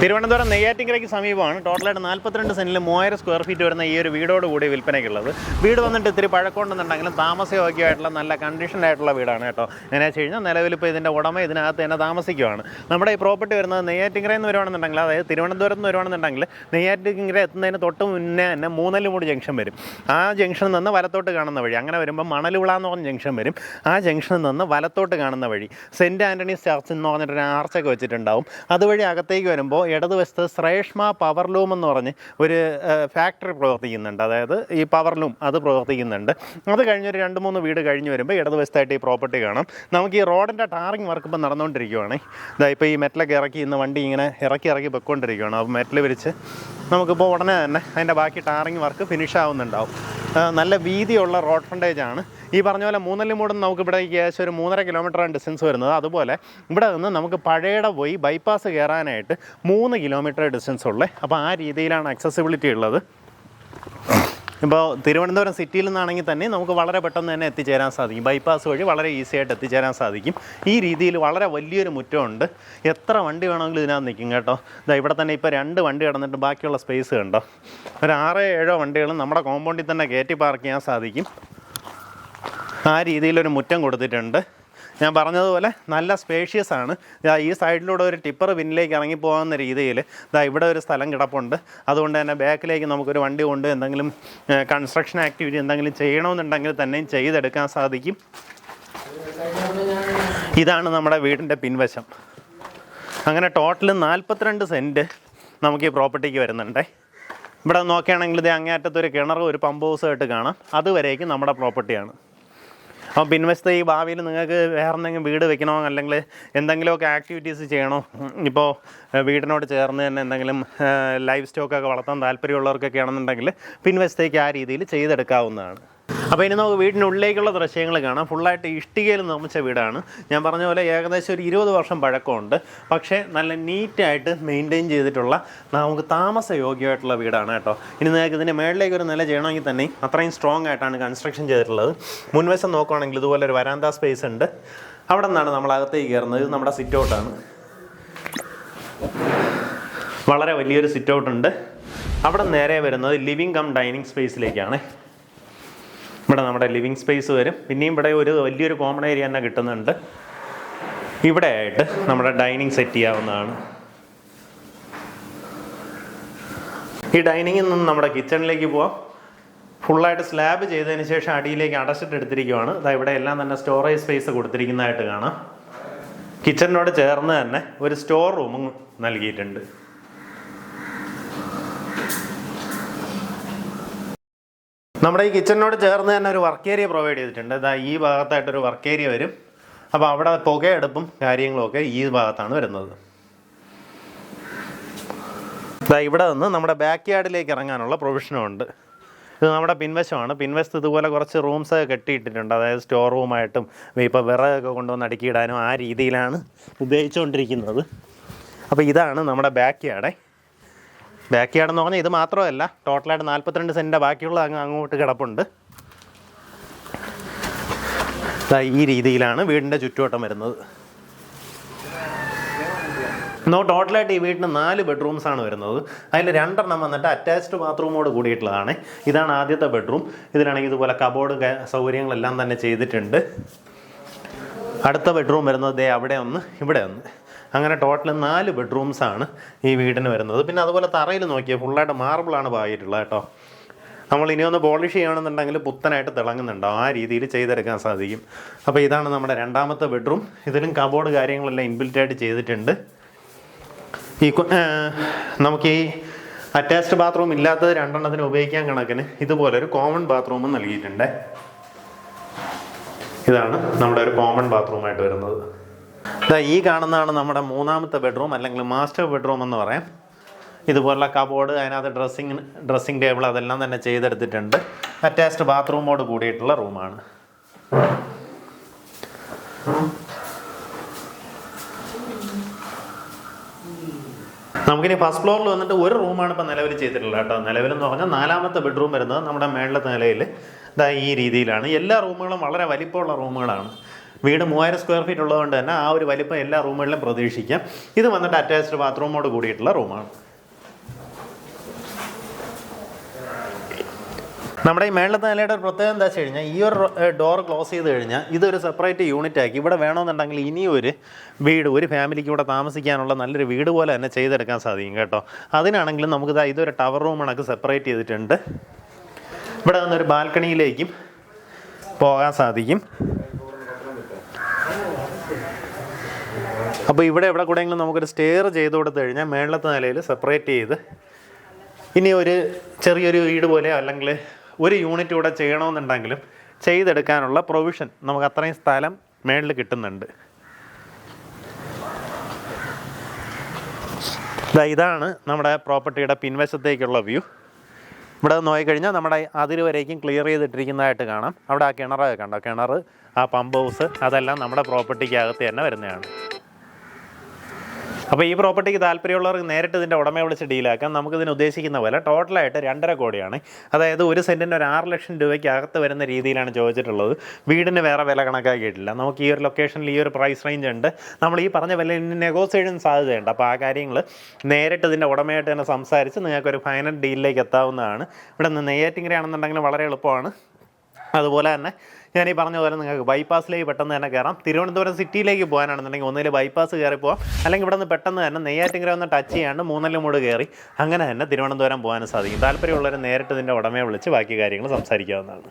തിരുവനന്തപുരം നെയ്യാറ്റിങ്കരയ്ക്ക് സമീപമാണ്. ടോട്ടലായിട്ട് നാൽപ്പത്തിരണ്ട് സെന്റിൽ മൂവായിരം സ്ക്വയർ ഫീറ്റ് വരുന്ന ഈ ഒരു വീടോട് കൂടി വിൽപ്പനയ്ക്കുള്ളത്. വീട് വന്നിട്ട് ഇത്തിരി പഴക്കമുണ്ടെന്നുണ്ടെങ്കിലും താമസയോഗ്യമായിട്ടുള്ള നല്ല കണ്ടീഷനായിട്ടുള്ള വീടാണ് കേട്ടോ. എന്നു വെച്ച് കഴിഞ്ഞാൽ നിലവിലിപ്പോൾ ഇതിന്റെ ഉടമ ഇതിനകത്ത് തന്നെ താമസിക്കുവാണ്. നമ്മുടെ ഈ പ്രോപ്പർട്ടി വരുന്നത് നെയ്യാറ്റിങ്കരയിൽ നിന്ന് വരുവാണെന്നുണ്ടെങ്കിൽ അതായത് തിരുവനന്തപുരത്ത് നിന്ന് വരുവാണെന്നുണ്ടെങ്കിൽ നെയ്യാറ്റിങ്കര എത്തുന്നതിന് തൊട്ട് മുന്നേ തന്നെ മൂന്നല്ലുമൂടി ജംഗ്ഷൻ വരും. ആ ജംഗ്ഷനിൽ നിന്ന് വലത്തോട്ട് കാണുന്ന വഴി അങ്ങനെ വരുമ്പോൾ മണലുള എന്ന് പറഞ്ഞ ജംഗ്ഷൻ വരും. ആ ജംഗ്ഷനിൽ നിന്ന് വലത്തോട്ട് കാണുന്ന വഴി സെന്റ് ആന്റണീസ് ചർച്ച് എന്ന് പറഞ്ഞിട്ടൊരു ആർച്ചൊക്കെ വെച്ചിട്ടുണ്ടാവും. അതുവഴി അകത്തേക്ക് വരുമ്പോൾ ഇടതുവശത്ത് ശ്രേഷ്മ പവർ ലൂം എന്ന് പറഞ്ഞ് ഒരു ഫാക്ടറി പ്രവർത്തിക്കുന്നുണ്ട്. അതായത് ഈ പവർ ലൂം അത് പ്രവർത്തിക്കുന്നുണ്ട്. അത് കഴിഞ്ഞൊരു രണ്ട് മൂന്ന് വീട് കഴിഞ്ഞ് വരുമ്പോൾ ഇടതുവശത്തായിട്ട് ഈ പ്രോപ്പർട്ടി കാണാം. നമുക്ക് ഈ റോഡിന്റെ ടാറിങ് വർക്ക് ഇപ്പം നടന്നുകൊണ്ടിരിക്കുവാണ്. ഇതാ ഇപ്പോൾ ഈ മെറ്റലൊക്കെ ഇറക്കി ഇന്ന് വണ്ടി ഇങ്ങനെ ഇറക്കി ഇറക്കി പൊയ്ക്കൊണ്ടിരിക്കുകയാണ് അപ്പോൾ മെറ്റൽ വിരിച്ച് നമുക്കിപ്പോൾ ഉടനെ തന്നെ അതിന്റെ ബാക്കി ടാറിങ് വർക്ക് ഫിനിഷ് ആവുന്നുണ്ടാവും. നല്ല വീതിയുള്ള റോഡ് ഫ്രണ്ടേജ് ആണ്. ഈ പറഞ്ഞ പോലെ മൂന്നല്ലിമൂടും നമുക്ക് ഇവിടെ ഏകദേശം ഒരു മൂന്നര കിലോമീറ്ററാണ് ഡിസ്റ്റൻസ് വരുന്നത്. അതുപോലെ ഇവിടെ നിന്ന് നമുക്ക് പഴയട പോയി ബൈപ്പാസ് കയറാനായിട്ട് മൂന്ന് കിലോമീറ്റർ ഡിസ്റ്റൻസ് ഉള്ളത് അപ്പോൾ ആ രീതിയിലാണ് അക്സസിബിലിറ്റി ഉള്ളത്. ഇപ്പോൾ തിരുവനന്തപുരം സിറ്റിയിൽ നിന്നാണെങ്കിൽ തന്നെ നമുക്ക് വളരെ പെട്ടെന്ന് തന്നെ എത്തിച്ചേരാൻ സാധിക്കും. ബൈപ്പാസ് വഴി വളരെ ഈസി ആയിട്ട് എത്തിച്ചേരാൻ സാധിക്കും. ഈ രീതിയിൽ വളരെ വലിയൊരു മുറ്റമുണ്ട്. എത്ര വണ്ടി വേണമെങ്കിലും ഇതിനകത്ത് നിൽക്കും കേട്ടോ. ഇതാ ഇവിടെ തന്നെ ഇപ്പോൾ രണ്ട് വണ്ടി കിടന്നിട്ട് ബാക്കിയുള്ള സ്പേസ് കണ്ടോ. ഒരു ആറോ ഏഴോ വണ്ടികളും നമ്മുടെ കോമ്പൗണ്ടിൽ തന്നെ കയറ്റി പാർക്ക് ചെയ്യാൻ സാധിക്കും. ആ രീതിയിലൊരു മുറ്റം കൊടുത്തിട്ടുണ്ട്. ഞാൻ പറഞ്ഞതുപോലെ നല്ല സ്പേഷ്യസ് ആണ്. ഈ സൈഡിലൂടെ ഒരു ടിപ്പർ പിന്നിലേക്ക് ഇറങ്ങി പോകാവുന്ന രീതിയിൽ ഇതാ ഇവിടെ ഒരു സ്ഥലം കിടപ്പുണ്ട്. അതുകൊണ്ട് തന്നെ ബാക്കിലേക്ക് നമുക്കൊരു വണ്ടി കൊണ്ട് എന്തെങ്കിലും കൺസ്ട്രക്ഷൻ ആക്ടിവിറ്റി എന്തെങ്കിലും ചെയ്യണമെന്നുണ്ടെങ്കിൽ തന്നെയും ചെയ്തെടുക്കാൻ സാധിക്കും. ഇതാണ് നമ്മുടെ വീടിന്റെ പിൻവശം. അങ്ങനെ ടോട്ടൽ നാൽപ്പത്തിരണ്ട് സെന്റ് നമുക്ക് ഈ പ്രോപ്പർട്ടിക്ക് വരുന്നുണ്ട്. ഇവിടെ നോക്കുകയാണെങ്കിൽ ഇത് അങ്ങേറ്റത്തൊരു കിണർ ഒരു പമ്പ് ഹൗസ് ആയിട്ട് കാണാം. അതുവരേക്കും നമ്മുടെ പ്രോപ്പർട്ടിയാണ് അപ്പോൾ പിൻവശത്തെ ഈ ഭാവിയിൽ നിങ്ങൾക്ക് വേറെ എന്തെങ്കിലും വീട് വെക്കണോ? അല്ലെങ്കിൽ എന്തെങ്കിലുമൊക്കെ ആക്ടിവിറ്റീസ് ചെയ്യണോ? ഇപ്പോൾ വീടിനോട് ചേർന്ന് തന്നെ എന്തെങ്കിലും ലൈഫ് സ്റ്റോക്കൊക്കെ വളർത്താൻ താല്പര്യമുള്ളവർക്കൊക്കെ ആണെന്നുണ്ടെങ്കിൽ പിൻവശത്തേക്ക് ആ രീതിയിൽ ചെയ്തെടുക്കാവുന്നതാണ്. അപ്പോൾ ഇനി നമുക്ക് വീടിനുള്ളിലേക്കുള്ള ദൃശ്യങ്ങൾ കാണാം. ഫുള്ളായിട്ട് ഇഷ്ടികയിൽ നിർമ്മിച്ച വീടാണ്. ഞാൻ പറഞ്ഞ പോലെ ഏകദേശം ഒരു ഇരുപത് വർഷം പഴക്കമുണ്ട്. പക്ഷേ നല്ല നീറ്റായിട്ട് മെയിന്റെയിൻ ചെയ്തിട്ടുള്ള നമുക്ക് താമസയോഗ്യമായിട്ടുള്ള വീടാണ് കേട്ടോ. ഇനി നിങ്ങൾക്ക് ഇതിന്റെ മേളിലേക്ക് ഒരു നില ചെയ്യണമെങ്കിൽ തന്നെ അത്രയും സ്ട്രോങ് ആയിട്ടാണ് കൺസ്ട്രക്ഷൻ ചെയ്തിട്ടുള്ളത്. മുൻവശം നോക്കുകയാണെങ്കിൽ ഇതുപോലെ ഒരു വരാന്ത സ്പേസ് ഉണ്ട്. അവിടെ നിന്നാണ് നമ്മൾ അകത്തേക്ക് കയറുന്നത്. ഇത് നമ്മുടെ സിറ്റ് ഔട്ടാണ് വളരെ വലിയൊരു സിറ്റ് ഔട്ട് ഉണ്ട്. അവിടെ നേരെ വരുന്നത് ലിവിങ് കം ഡൈനിങ് സ്പേസിലേക്കാണ് ഇവിടെ നമ്മുടെ ലിവിങ് സ്പേസ് വരും. പിന്നെയും ഇവിടെ ഒരു വലിയൊരു കോമൺ ഏരിയ തന്നെ കിട്ടുന്നുണ്ട്. ഇവിടെ ആയിട്ട് നമ്മുടെ ഡൈനിങ് സെറ്റ് ചെയ്യാവുന്നതാണ്. ഈ ഡൈനിങ്ങിൽ നിന്ന് നമ്മുടെ കിച്ചണിലേക്ക് പോവാം. ഫുള്ളായിട്ട് സ്ലാബ് ചെയ്തതിന് ശേഷം അടിയിലേക്ക് അടച്ചിട്ട് എടുത്തിരിക്കുവാണ്. അതാ ഇവിടെ എല്ലാം തന്നെ സ്റ്റോറേജ് സ്പേസ് കൊടുത്തിരിക്കുന്നതായിട്ട് കാണാം. കിച്ചണിനോട് ചേർന്ന് തന്നെ ഒരു സ്റ്റോർ റൂമും നൽകിയിട്ടുണ്ട്. നമ്മുടെ ഈ കിച്ചണിനോട് ചേർന്ന് തന്നെ ഒരു വർക്ക് ഏരിയ പ്രൊവൈഡ് ചെയ്തിട്ടുണ്ട്. ഇതാ ഈ ഭാഗത്തായിട്ടൊരു വർക്ക് ഏരിയ വരും. അപ്പോൾ അവിടെ പുകയെടുപ്പും കാര്യങ്ങളും ഒക്കെ ഈ ഭാഗത്താണ് വരുന്നത്. ഇതാ ഇവിടെ നിന്ന് നമ്മുടെ ബാക്ക് യാർഡിലേക്ക് ഇറങ്ങാനുള്ള പ്രൊവിഷനും ഉണ്ട്. ഇത് നമ്മുടെ പിൻവശമാണ്. പിൻവശത്ത് ഇതുപോലെ കുറച്ച് റൂംസ് കെട്ടിയിട്ടിട്ടുണ്ട്. അതായത് സ്റ്റോർ റൂമായിട്ടും ഇപ്പോൾ വിറകൊക്കെ കൊണ്ടുവന്ന് അടുക്കിയിടാനും ആ രീതിയിലാണ് ഉപയോഗിച്ചുകൊണ്ടിരിക്കുന്നത് അപ്പോൾ ഇതാണ് നമ്മുടെ ബാക്ക് യാർഡേ ബാക്ക് യാർഡ് എന്ന് പറഞ്ഞാൽ ഇത് മാത്രമല്ല. ടോട്ടലായിട്ട് നാൽപ്പത്തിരണ്ട് സെന്റിന്റെ ബാക്കിയുള്ള അങ്ങ് അങ്ങോട്ട് കിടപ്പുണ്ട്. ഈ രീതിയിലാണ് വീടിന്റെ ചുറ്റുവട്ടം വരുന്നത്. നോ ടോട്ടലായിട്ട് ഈ വീട്ടിന് നാല് ബെഡ്റൂംസ് ആണ് വരുന്നത്. അതിൽ രണ്ടെണ്ണം വന്നിട്ട് അറ്റാച്ച്ഡ് ബാത്റൂമോട് കൂടിയിട്ടുള്ളതാണ്. ഇതാണ് ആദ്യത്തെ ബെഡ്റൂം. ഇതിലാണെങ്കിൽ ഇതുപോലെ കബോർഡ് സൗകര്യങ്ങളെല്ലാം തന്നെ ചെയ്തിട്ടുണ്ട്. അടുത്ത ബെഡ്റൂം വരുന്നത് ദേ അവിടെ ഒന്ന് ഇവിടെ ഒന്ന്. അങ്ങനെ ടോട്ടൽ നാല് ബെഡ്റൂംസാണ് ഈ വീടിന് വരുന്നത്. പിന്നെ അതുപോലെ തറയിൽ നോക്കിയാൽ ഫുള്ളായിട്ട് മാർബിളാണ് പാകിയിട്ടുള്ളത് കേട്ടോ. നമ്മൾ ഇനി ഒന്ന് പോളിഷ് ചെയ്യണമെന്നുണ്ടെങ്കിൽ പുത്തനായിട്ട് തിളങ്ങുന്നുണ്ടോ. ആ രീതിയിൽ ചെയ്തെടുക്കാൻ സാധിക്കും. അപ്പോൾ ഇതാണ് നമ്മുടെ രണ്ടാമത്തെ ബെഡ്റൂം ഇതിലും കബോർഡ് കാര്യങ്ങളെല്ലാം ഇൻബിൽറ്റായിട്ട് ചെയ്തിട്ടുണ്ട്. ഈ നമുക്ക് ഈ അറ്റാച്ച്ഡ് ബാത്റൂം ഇല്ലാത്തത് രണ്ടെണ്ണത്തിന് ഉപയോഗിക്കാൻ കണക്കിന്. ഇതുപോലെ ഒരു കോമൺ ബാത്റൂമും നൽകിയിട്ടുണ്ട്. ഇതാണ് നമ്മുടെ ഒരു കോമൺ ബാത്റൂമായിട്ട് വരുന്നത്. ഈ കാണുന്നതാണ് നമ്മുടെ മൂന്നാമത്തെ ബെഡ്റൂം അല്ലെങ്കിൽ മാസ്റ്റർ ബെഡ്റൂം എന്ന് പറയാം. ഇതുപോലുള്ള കബോർഡ് അതിനകത്ത് ഡ്രസ്സിങ് ഡ്രസ്സിങ് ടേബിൾ അതെല്ലാം തന്നെ ചെയ്തെടുത്തിട്ടുണ്ട്. അറ്റാച്ച്ഡ് ബാത്റൂമോട് കൂടിയിട്ടുള്ള റൂമാണ് നമുക്കിനി ഫസ്റ്റ് ഫ്ലോറിൽ വന്നിട്ട് ഒരു റൂമാണ് ഇപ്പോൾ നിലവിൽ ചെയ്തിട്ടുള്ളത് കേട്ടോ. നിലവിലെന്ന് പറഞ്ഞാൽ നാലാമത്തെ ബെഡ്റൂം വരുന്നത് നമ്മുടെ മേളിലത്തെ നിലയിൽ ഇതാ ഈ രീതിയിലാണ്. എല്ലാ റൂമുകളും വളരെ വലിപ്പമുള്ള റൂമുകളാണ് വീട് മൂവായിരം സ്ക്വയർ ഫീറ്റ് ഉള്ളതുകൊണ്ട് തന്നെ ആ ഒരു വലിപ്പം എല്ലാ റൂമുകളിലും പ്രതീക്ഷിക്കാം. ഇത് വന്നിട്ട് അറ്റാച്ച്ഡ് ബാത്റൂമോട് കൂടിയിട്ടുള്ള റൂമാണ് നമ്മുടെ ഈ മേളത്തെ നിലയുടെ ഒരു പ്രത്യേകം എന്താ വെച്ച് കഴിഞ്ഞാൽ ഈ ഒരു ഡോർ ക്ലോസ് ചെയ്ത് കഴിഞ്ഞാൽ ഇതൊരു സെപ്പറേറ്റ് യൂണിറ്റ് ആക്കി. ഇവിടെ വേണമെന്നുണ്ടെങ്കിൽ ഇനിയൊരു വീട് ഒരു ഫാമിലിക്ക് ഇവിടെ താമസിക്കാനുള്ള നല്ലൊരു വീട് പോലെ തന്നെ ചെയ്തെടുക്കാൻ സാധിക്കും കേട്ടോ. അതിനാണെങ്കിലും നമുക്ക് ഇതാ ഇതൊരു ടവർ റൂം കണക്ക് സെപ്പറേറ്റ് ചെയ്തിട്ടുണ്ട്. ഇവിടെ നിന്നൊരു ബാൽക്കണിയിലേക്കും പോകാൻ സാധിക്കും. അപ്പോൾ ഇവിടെ എവിടെ കൂടെയെങ്കിലും നമുക്കൊരു സ്റ്റെയർ ചെയ്ത് കൊടുത്തു കഴിഞ്ഞാൽ മേളത്തെ നിലയിൽ സെപ്പറേറ്റ് ചെയ്ത് ഇനി ഒരു ചെറിയൊരു വീട് പോലെ അല്ലെങ്കിൽ ഒരു യൂണിറ്റ് കൂടെ ചെയ്യണമെന്നുണ്ടെങ്കിലും ചെയ്തെടുക്കാനുള്ള പ്രൊവിഷൻ നമുക്ക് അത്രയും സ്ഥലം മേളിൽ കിട്ടുന്നുണ്ട്. ഇതാണ് നമ്മുടെ പ്രോപ്പർട്ടിയുടെ പിൻവശത്തേക്കുള്ള വ്യൂ. ഇവിടെ നോക്കിക്കഴിഞ്ഞാൽ നമ്മുടെ അതിര് വരേക്കും ക്ലിയർ ചെയ്തിട്ടിരിക്കുന്നതായിട്ട് കാണാം. അവിടെ ആ കിണറൊക്കെ കണ്ടോ? കിണർ ആ പമ്പ് ഹൗസ് അതെല്ലാം നമ്മുടെ പ്രോപ്പർട്ടിക്കകത്ത് തന്നെ വരുന്നതാണ്. അപ്പോൾ ഈ പ്രോപ്പർട്ടിക്ക് താല്പര്യമുള്ളവർക്ക് നേരിട്ട് ഇതിന്റെ ഉടമയെ വിളിച്ച് ഡീലാക്കാം. നമുക്ക് ഇതിന് ഉദ്ദേശിക്കുന്ന പോലെ ടോട്ടലായിട്ട് രണ്ടര കോടിയാണ്. അതായത് ഒരു സെന്റിന് ഒരു ആറ് ലക്ഷം രൂപയ്ക്ക് അകത്ത് വരുന്ന രീതിയിലാണ് ചോദിച്ചിട്ടുള്ളത്. വീടിന് വേറെ വില കണക്കാക്കിയിട്ടില്ല. നമുക്ക് ഈ ഒരു ലൊക്കേഷനിൽ ഈ ഒരു പ്രൈസ് റേഞ്ച് ഉണ്ട്. നമ്മൾ ഈ പറഞ്ഞ വില നെഗോസിയേഷൻ സാധ്യതയുണ്ട്. അപ്പോൾ ആ കാര്യങ്ങൾ നേരിട്ട് ഇതിന്റെ ഉടമയായിട്ട് തന്നെ സംസാരിച്ച് നിങ്ങൾക്കൊരു ഫൈനൽ ഡീലിലേക്ക് എത്താവുന്നതാണ്. ഇവിടെ നിന്ന് നെയ്യാറ്റിങ്കരയാണെന്നുണ്ടെങ്കിൽ വളരെ എളുപ്പമാണ്. അതുപോലെ തന്നെ ഞാൻ ഈ പറഞ്ഞ പോലെ നിങ്ങൾക്ക് ബൈപ്പാസിലേക്ക് പെട്ടെന്ന് തന്നെ കയറാം തിരുവനന്തപുരം സിറ്റിയിലേക്ക് പോകാനാണെന്നുണ്ടെങ്കിൽ ഒന്നിൽ ബൈപ്പാസ് കയറി പോകാം അല്ലെങ്കിൽ ഇവിടെ നിന്ന് പെട്ടെന്ന് തന്നെ നെയ്യാറ്റിങ്കര ഒന്ന് ടച്ച് ചെയ്യാണ്ട് മൂന്നല്ല മൂട് കയറി അങ്ങനെ തന്നെ തിരുവനന്തപുരം പോകാനും സാധിക്കും. താല്പര്യമുള്ളവർ നേരിട്ട് ഇതിന്റെ ഉടമയെ വിളിച്ച് ബാക്കി കാര്യങ്ങൾ സംസാരിക്കാവുന്നതാണ്.